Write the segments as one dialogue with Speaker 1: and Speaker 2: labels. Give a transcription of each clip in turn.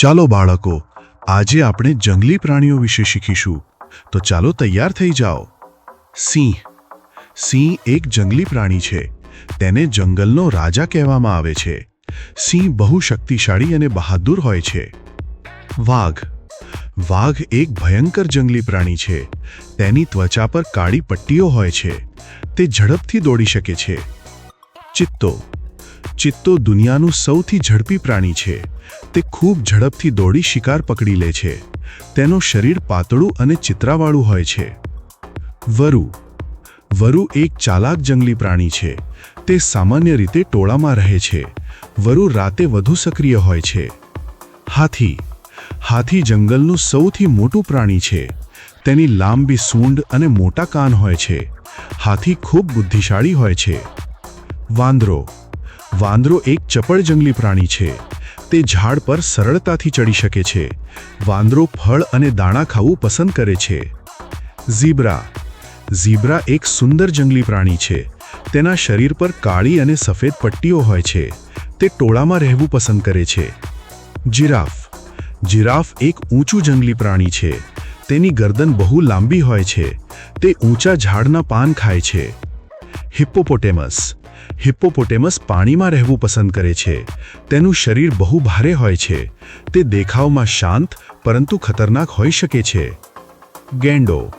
Speaker 1: ચાલો બાળકો, આજે આપણે જંગલી પ્રાણીઓ વિશે શીખીશું. તો ચાલો તૈયાર થઈ જાઓ. સિંહ. સિંહ એક જંગલી પ્રાણી છે. તેને જંગલનો રાજા કહેવામાં આવે છે. સિંહ બહુ શક્તિશાળી અને બહાદુર હોય છે. વાઘ. વાઘ એક ભયંકર જંગલી પ્રાણી છે. તેની ત્વચા પર કાળી પટ્ટીઓ હોય છે. તે ઝડપથી દોડી શકે છે. ચિત્તો. ચિત્તો દુનિયાનું સૌથી ઝડપી પ્રાણી છે. તે ખૂબ ઝડપથી દોડી શિકાર પકડી લે છે. તેનું શરીર પાતળું અને ચિત્રાવાળું હોય છે. વરુ. વરુ એક ચાલાક જંગલી પ્રાણી છે. તે સામાન્ય રીતે ટોળામાં રહે છે. વરુ રાતે વધુ સક્રિય હોય છે. હાથી. હાથી જંગલનું સૌથી મોટું પ્રાણી છે. તેની લાંબી સૂંઢ અને મોટા કાન હોય છે. હાથી ખૂબ બુદ્ધિશાળી હોય છે. વાંદરો. વાંદરો એક ચપળ જંગલી પ્રાણી છે. તે ઝાડ પર સરળતાથી ચડી શકે છે. વાંદરો ફળ અને દાણા ખાવું પસંદ કરે છે. ઝીબ્રા. ઝીબ્રા એક સુંદર જંગલી પ્રાણી છે. તેના શરીર પર કાળી અને સફેદ પટ્ટીઓ હોય છે. તે ટોળામાં રહેવું પસંદ કરે છે. જીરાફ. જીરાફ એક ઊંચું જંગલી પ્રાણી છે. તેની ગરદન બહુ લાંબી હોય છે. તે ઊંચા ઝાડના પાન ખાય છે. હિપ્પોપોટેમસ. હિપ્પોપોટેમસ પાણીમાં રહેવું પસંદ કરે છે. તેનું શરીર બહુ ભારે હોય છે. તે દેખાવમાં શાંત, પરંતુ ખતરનાક હોઈ શકે છે. ગેંડો.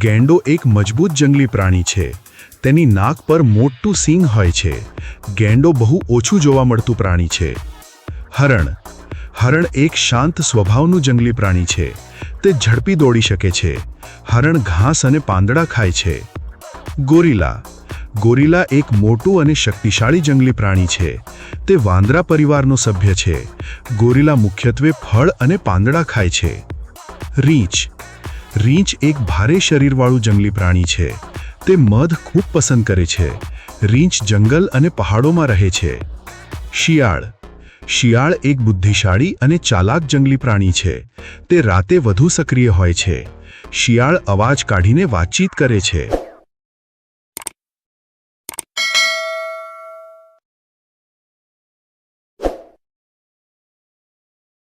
Speaker 1: ગેંડો એક મજબૂત જંગલી પ્રાણી છે. તેની નાક પર મોટું સિંગ હોય છે. ગેંડો બહુ ઓછું જોવા મળતું પ્રાણી છે. હરણ. હરણ એક શાંત સ્વભાવનું જંગલી પ્રાણી છે. તે ઝડપી દોડી શકે છે. હરણ ઘાસ અને પાંદડા ખાય છે. ગોરીલા. ગોરીલા એક મોટું અને શક્તિશાળી જંગલી પ્રાણી છે. તે વાંદરા પરિવારનો સભ્ય છે. ગોરીલા મુખ્યત્વે ફળ અને પાંદડા ખાય છે. રીંછ. રીંછ એક ભારે શરીરવાળું જંગલી પ્રાણી છે. તે મધ ખૂબ પસંદ કરે છે. રીંછ જંગલ અને પહાડોમાં રહે છે. શિયાળ. શિયાળ એક બુદ્ધિશાળી અને ચાલાક જંગલી પ્રાણી છે. તે રાતે વધુ સક્રિય હોય છે. શિયાળ અવાજ કાઢીને વાતચીત કરે છે.